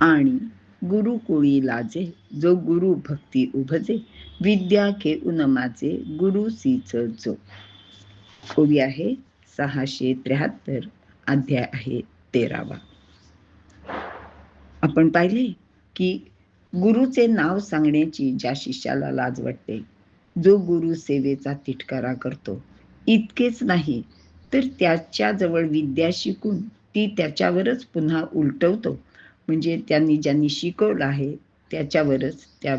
आणि गुरुकुळी लाजे जो गुरु भक्ती उभजे विद्या के उनमाचे गुरु सीच जो. ओवी आहे सहाशे त्र्याहत्तर अध्याय आहे तेरावा. आपण पाहिले की गुरुचे नाव सांगण्याची ज्या शिष्याला लाज वाटते जो गुरु सेवेचा तिटकारा करतो इतकेच नाही तर त्याच्याजवळ विद्या शिकून ती त्याच्यावरच पुन्हा उलटवतो. म्हणजे त्यांनी ज्यांनी शिकवलं आहे त्याच्यावरच त्या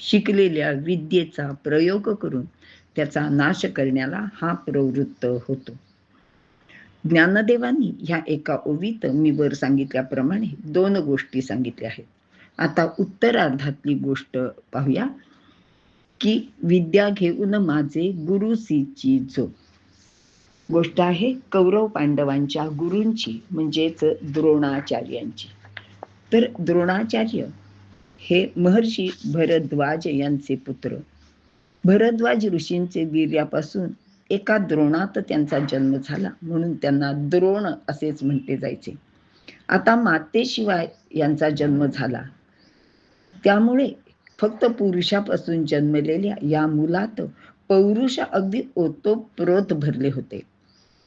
शिकलेल्या विद्येचा प्रयोग करून त्याचा नाश करण्याला हा प्रवृत्त होतो. ज्ञानदेवांनी ह्या एका ओवीत मी वर सांगितल्याप्रमाणे दोन गोष्टी सांगितल्या आहेत. आता उत्तरार्धातली गोष्ट पाहूया की विद्या घेऊन माझे गुरुसीची जो गोष्ट आहे कौरव पांडवांच्या गुरूंची म्हणजेच द्रोणाचार्यांची. तर द्रोणाचार्य हे महर्षी भरद्वाज यांचे पुत्र. भरद्वाज ऋषींचे वीर्यापासून एका द्रोणात त्यांचा जन्म झाला म्हणून त्यांना द्रोण असेच म्हटले जायचे. आता मातेशिवाय यांचा जन्म झाला. त्यामुळे फक्त पुरुषापासून जन्मलेल्या या मुलात पौरुष अगदी ओतोप्रोत भरले होते.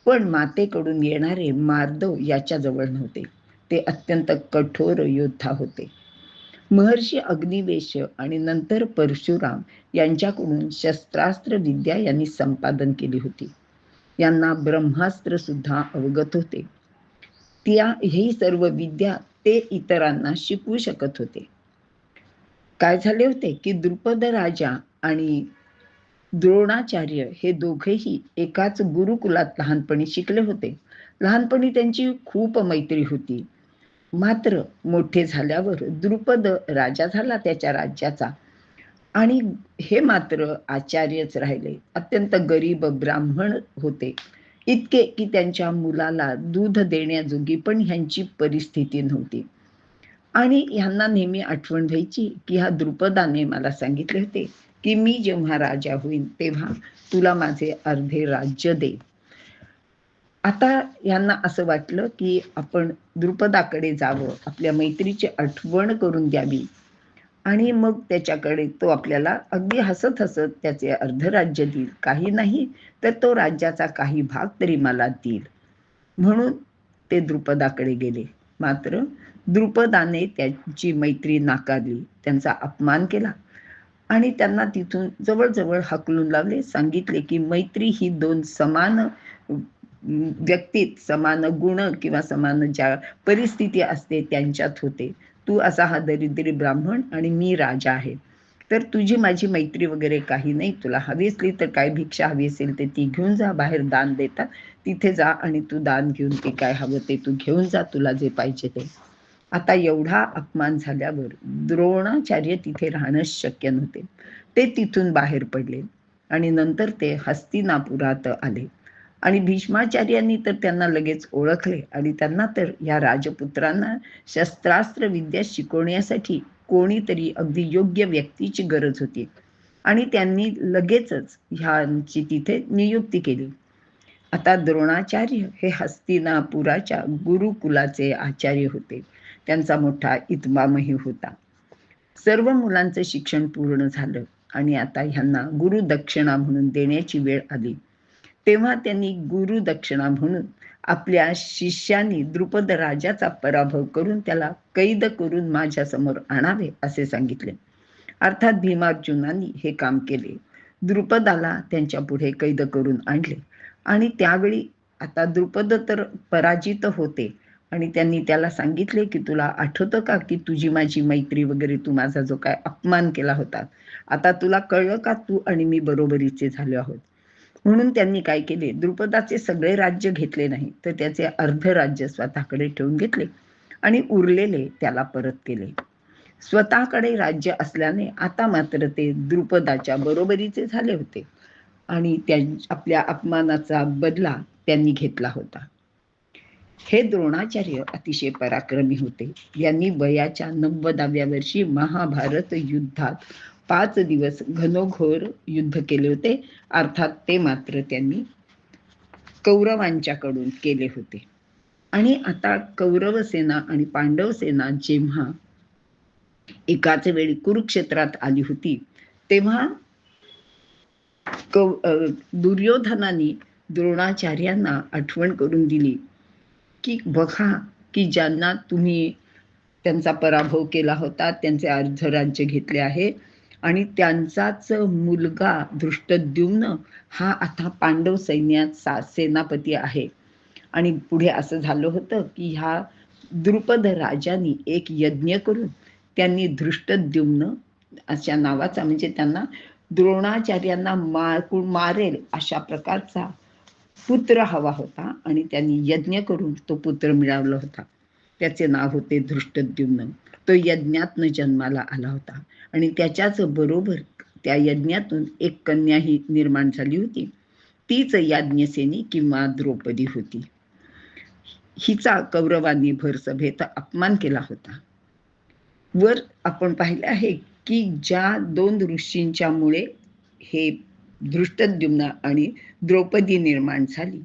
पण मातेकडून येणारे मार्दव याच्याजवळ नव्हते. ते अत्यंत कठोर योद्धा होते. महर्षी अग्निवेश आणि नंतर परशुराम यांच्याकडून शस्त्रास्त्र विद्या यांनी संपादन केली होती. यांना ब्रह्मास्त्र सुद्धा अवगत होते. त्या ही सर्व विद्या ते इतरांना शिकवू शकत होते. काय झाले होते की द्रुपद राजा आणि द्रोणाचार्य हे दोघेही एकाच गुरुकुलात लहानपणी शिकले होते. लहानपणी त्यांची खूप मैत्री होती. मात्र मोठे झाल्यावर द्रुपद राजा झाला त्याच्या राज्याचा. आणि हे मात्र आचार्यच राहिले. अत्यंत गरीब ब्राह्मण होते. इतके की त्यांच्या मुलाला दूध देण्याजोगी पण ह्यांची परिस्थिती नव्हती. आणि ह्यांना नेहमी आठवण व्हायची की ह्या द्रुपदाने मला सांगितले होते की मी जेव्हा राजा होईन तेव्हा तुला माझे अर्धे राज्य दे. आता यांना असं वाटलं की आपण द्रुपदाकडे जावं आपल्या मैत्रीची आठवण करून द्यावी आणि मग त्याच्याकडे तो आपल्याला अगदी हसत हसत त्याचे अर्ध राज्य देईल. काही नाही तर तो राज्याचा काही भाग तरी मला देईल. म्हणून ते द्रुपदाकडे गेले. मात्र द्रुपदाने त्यांची मैत्री नाकारली. त्यांचा अपमान केला. आणि त्यांना तिथून जवळजवळ हकलून लावले. सांगितले की मैत्री ही दोन समान व्यक्तीत समान गुण किंवा समान ज्या परिस्थिती असते त्यांच्यात होते. तू असा हा दरिद्री ब्राह्मण आणि मी राजा आहे. तर तुझी माझी मैत्री वगैरे काही नाही. तुला हवी असली तर काय भिक्षा हवी असेल ते ती घेऊन जा. बाहेर दान देतात. तिथे जा आणि तू दान घेऊन ते काय हवं ते तू घेऊन जा. तुला जे पाहिजे ते. आता एवढा अपमान झाल्यावर द्रोणाचार्य तिथे राहणं शक्य नव्हते. ते तिथून बाहेर पडले आणि नंतर ते हस्तिनापुरात आले. आणि भीष्माचार्यांनी तर त्यांना लगेच ओळखले आणि त्यांना तर या राजपुत्रांना शस्त्रास्त्र विद्या शिकवण्यासाठी कोणीतरी अगदी योग्य व्यक्तीची गरज होती. आणि त्यांनी लगेचच ह्यांची तिथे नियुक्ती केली. आता द्रोणाचार्य हे हस्तिनापुराच्या गुरुकुलाचे आचार्य होते. त्यांचा मोठा इतमामही होता. सर्व मुलांचं शिक्षण पूर्ण झालं आणि आता ह्यांना गुरुदक्षिणा म्हणून देण्याची वेळ आली. तेव्हा त्यांनी गुरु दक्षिणा म्हणून आपल्या शिष्यांनी द्रुपद राजाचा पराभव करून त्याला कैद करून माझ्यासमोर आणावे असे सांगितले. अर्थात भीमार्जुनांनी हे काम केले. द्रुपदाला त्यांच्या पुढे कैद करून आणले. आणि त्यावेळी आता द्रुपद तर पराजित होते. आणि त्यांनी त्याला सांगितले की तुला आठवतं का की तुझी माझी मैत्री वगैरे? तू माझा जो काय अपमान केला होता. आता तुला कळलं का तू आणि मी बरोबरीचे झाले आहोत? म्हणून त्यांनी काय केले? द्रुपदाचे सगळे राज्य घेतले नाही तर त्याचे अर्ध राज्य स्वतःकडे ठेवून घेतले आणि उरलेले त्याला परत केले. स्वतःकडे राज्य असल्याने आता मात्र ते द्रुपदाच्या बरोबरीचे झाले होते आणि त्या आपल्या अपमानाचा बदला त्यांनी घेतला होता. हे द्रोणाचार्य अतिशय पराक्रमी होते. यांनी वयाच्या नव्वदाव्या वर्षी महाभारत युद्धात पाच दिवस घनोघोर युद्ध केले होते. अर्थात ते मात्र त्यांनी कौरवांच्याकडून केले होते. आणि आता कौरव सेना आणि पांडव सेना जेव्हा एकाच वेळी कुरुक्षेत्रात आली होती तेव्हा दुर्योधनाने द्रोणाचार्यांना आठवण करून दिली की बघा की ज्यांना तुम्ही त्यांचा पराभव केला होता त्यांचे अर्ध राज्य घेतले आहे आणि त्यांचाच मुलगा धृष्टद्युम्न हा आता पांडव सैन्यात सेनापती आहे. आणि पुढे असं झालं होतं की ह्या द्रुपद राजांनी एक यज्ञ करून त्यांनी धृष्टद्युम्न अशा नावाचा म्हणजे त्यांना द्रोणाचार्यांना मार मारेल अशा प्रकारचा पुत्र हवा होता आणि त्यांनी यज्ञ करून तो पुत्र मिळवला होता. त्याचे नाव होते धृष्टद्युम्न. तो यज्ञातनं जन्माला आला होता. आणि त्याच्याच बरोबर त्या यज्ञातून एक कन्या ही निर्माण झाली होती. तीच याज्ञसेनी किंवा द्रौपदी होती. हिचा कौरवांनी भर सभेत अपमान केला होता. वर आपण पाहिले आहे की ज्या दोन ऋषींच्यामुळे हे दृष्टद्युम्न आणि द्रौपदी निर्माण झाली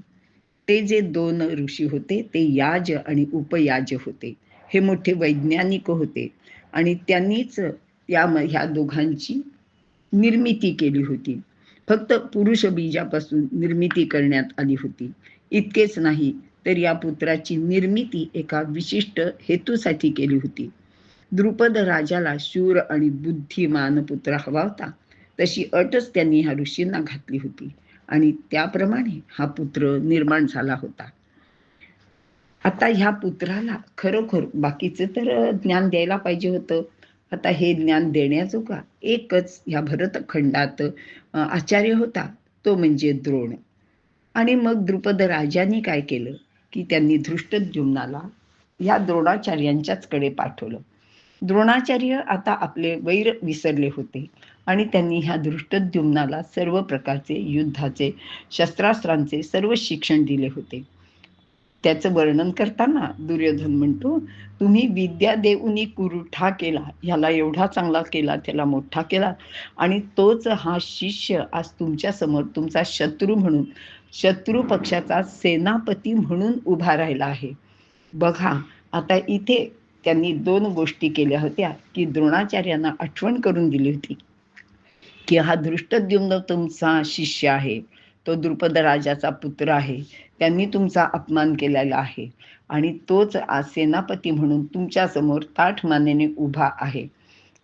ते जे दोन ऋषी होते ते याज आणि उपयाज होते. हे मोठे वैज्ञानिक होते आणि त्यांनीच या ह्या दोघांची निर्मिती केली होती. फक्त पुरुष बीजापासून निर्मिती करण्यात आली होती. इतकेच नाही तर या पुत्राची निर्मिती एका विशिष्ट हेतूसाठी केली होती. द्रुपद राजाला शूर आणि बुद्धिमान पुत्र हवा होता. तशी अटच त्यांनी ह्या ऋषींना घातली होती. आणि त्याप्रमाणे हा पुत्र निर्माण झाला होता. आता ह्या पुत्राला खरोखर बाकीचं तर ज्ञान द्यायला पाहिजे होतं. आता हे ज्ञान देण्याजोगा एकच ह्या भरतखंडात आचार्य होता तो म्हणजे द्रोण. आणि मग द्रुपद राजांनी काय केलं की त्यांनी धृष्टद्युम्नाला ह्या द्रोणाचार्यांच्याच कडे पाठवलं. द्रोणाचार्य आता आपले वैर विसरले होते आणि त्यांनी ह्या दृष्टद्युम्नाला सर्व प्रकारचे युद्धाचे शस्त्रास्त्रांचे सर्व शिक्षण दिले होते. त्याचं वर्णन करताना दुर्योधन म्हणतो तुम्ही विद्या देऊनी कुरुठा केला ह्याला एवढा चांगला केला त्याला मोठा केला आणि तोच हा शिष्य आज तुमच्यासमोर तुमचा शत्रू म्हणून शत्रू पक्षाचा सेनापती म्हणून उभा राहिला आहे. बघा आता इथे त्यांनी दोन गोष्टी केल्या होत्या. की द्रोणाचार्यांना आठवण करून दिली होती. की हा दृष्टद्युम्न तुमचा शिष्य आहे. तो द्रुपद राजाचा पुत्र आहे. त्यांनी तुमचा अपमान केलेला आहे. आणि तोच आज सेनापती म्हणून तुमच्यासमोर ताठ मानेने उभा आहे.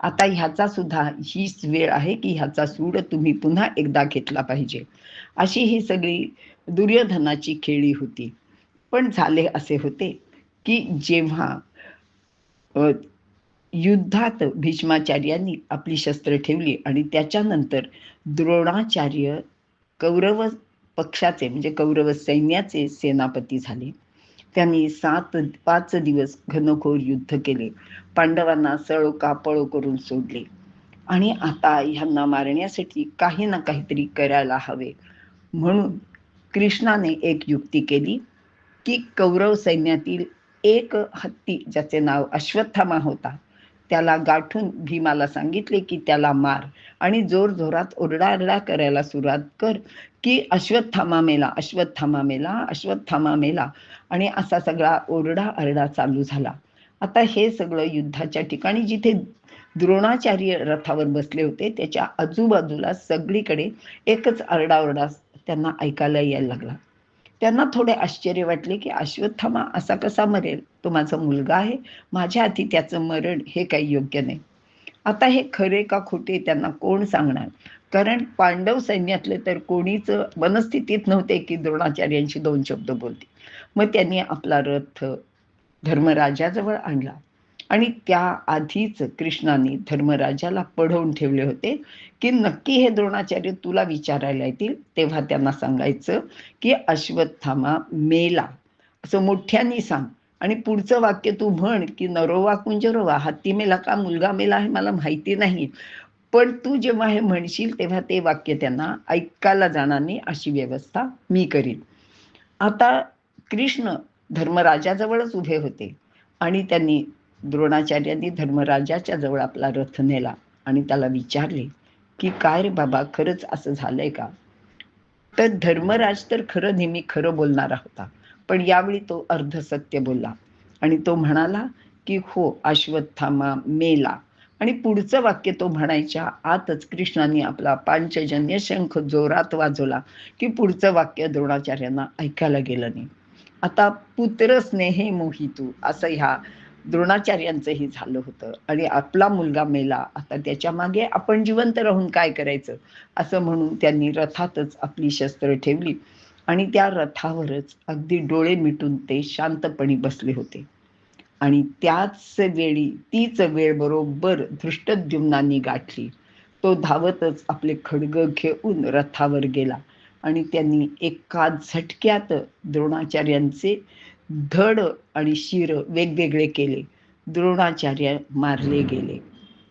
आता ह्याचा सुद्धा हीच वेळ आहे की ह्याचा सूड तुम्ही पुन्हा एकदा घेतला पाहिजे. अशी ही सगळी दुर्योधनाची खेळी होती. पण झाले असे होते की जेव्हा युद्धात भीष्माचार्यांनी आपली शस्त्र ठेवली आणि त्याच्यानंतर द्रोणाचार्य कौरव पक्षाचे म्हणजे कौरव सैन्याचे सेनापती झाले. त्यांनी सात पाच दिवस घनघोर युद्ध केले. पांडवांना सळो कापळो करून सोडले. आणि आता ह्यांना मारण्यासाठी काही ना काहीतरी करायला हवे. म्हणून कृष्णाने एक युक्ती केली की कौरव सैन्यातील एक हत्ती ज्याचे नाव अश्वत्थामा होता. त्याला गाठून भीमाला सांगितले की त्याला मार आणि जोर जोरात ओरडारडा करायला सुरुवात कर की अश्वत्थामा मेला अश्वत्थामा मेला अश्वत्थामा मेला. आणि असा सगळा ओरडा अरडा चालू झाला. आता हे सगळं युद्धाच्या ठिकाणी जिथे द्रोणाचार्य रथावर बसले होते त्याच्या आजूबाजूला सगळीकडे एकच आरडाओरडा त्यांना ऐकायला यायला लागला. त्यांना थोडे आश्चर्य वाटले की अश्वत्थामा असा कसा मरेल? तो माझा मुलगा आहे. माझ्या हाती त्याचं मरण हे काही योग्य नाही. आता हे खरे का खोटे त्यांना कोण सांगणार? कारण पांडव सैन्यातले तर कोणीच मनस्थितीत नव्हते की द्रोणाचार्यांशी दोन शब्द बोलतील. मग त्यांनी आपला रथ धर्मराजाजवळ आणला. आणि त्याआधीच कृष्णाने धर्मराजाला पढवून ठेवले होते की नक्की हे द्रोणाचार्य तुला विचारायला येतील तेव्हा त्यांना सांगायचं की अश्वत्थामा मेला. असं मोठ्यांनी सांग. आणि पुढचं वाक्य तू म्हण की नरोवा कुंजरोवा हत्ती मेला का मुलगा मेला हे मला माहिती नाही. पण तू जेव्हा हे म्हणशील तेव्हा ते वाक्य त्यांना ऐकायला जाणार नाही अशी व्यवस्था मी करीन. आता कृष्ण धर्मराजाजवळच उभे होते आणि त्यांनी द्रोणाचार्यांनी धर्मराजाच्या जवळ आपला रथ नेला आणि त्याला विचारले की काय रे बाबा खरंच असं झालंय का? तर धर्मराज तर खरं नेहमी खरं बोलणारा होता पण यावेळी तो अर्ध सत्य बोलला आणि तो म्हणाला की हो अश्वत्थामा मेला. आणि पुढचं वाक्य तो म्हणायच्या आतच कृष्णाने आपला पांचजन्य शंख जोरात वाजवला की पुढचं वाक्य द्रोणाचार्यांना ऐकायला गेलं नाही. आता पुत्र स्नेहे मोहितू असं ह्या द्रोणाचार्यांचंही झालं होतं. आणि आपला मुलगा मेला. आता त्याच्यामागे आपण जिवंत राहून काय करायचं? असं म्हणून त्यांनी रथातच आपली शस्त्र ठेवली. आणि त्या रथावरच अगदी डोळे मिटून ते शांतपणे बसले होते. आणि त्याच वेळी तीच वेळ बरोबर धृष्टद्युम्नांनी गाठली. तो धावतच आपले खडग घेऊन रथावर गेला. आणि त्यांनी एका झटक्यात द्रोणाचार्यांचे धड आणि शिर वेगवेगळे केले. द्रोणाचार्य मारले गेले.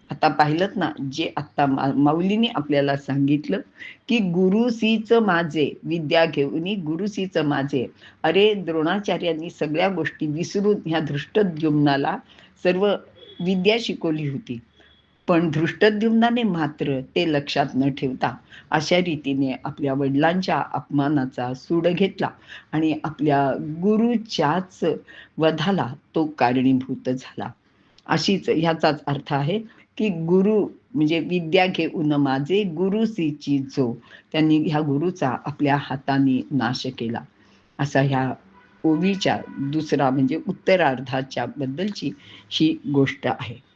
आता पाहिलं ना जे आता माऊलीने आपल्याला सांगितलं की गुरुसीच माझे विद्या घेऊन गुरुसीच माझे. अरे द्रोणाचार्यांनी सगळ्या गोष्टी विसरून ह्या धृष्टद्युम्नाला सर्व विद्या शिकवली होती. पण धृष्टद्युम्नाने मात्र ते लक्षात न ठेवता अशा रीतीने आपल्या वडिलांच्या अपमानाचा सूड घेतला आणि आपल्या गुरुच्याच वधाला तो कारणीभूत झाला. अशीच ह्याचाच अर्थ आहे की गुरु म्हणजे विद्या घेऊन माझे गुरुसीची जो त्यांनी ह्या गुरुचा आपल्या हाताने नाश केला. असा ह्या ओवीच्या दुसरा म्हणजे उत्तरार्धाच्या बद्दलची ही गोष्ट आहे.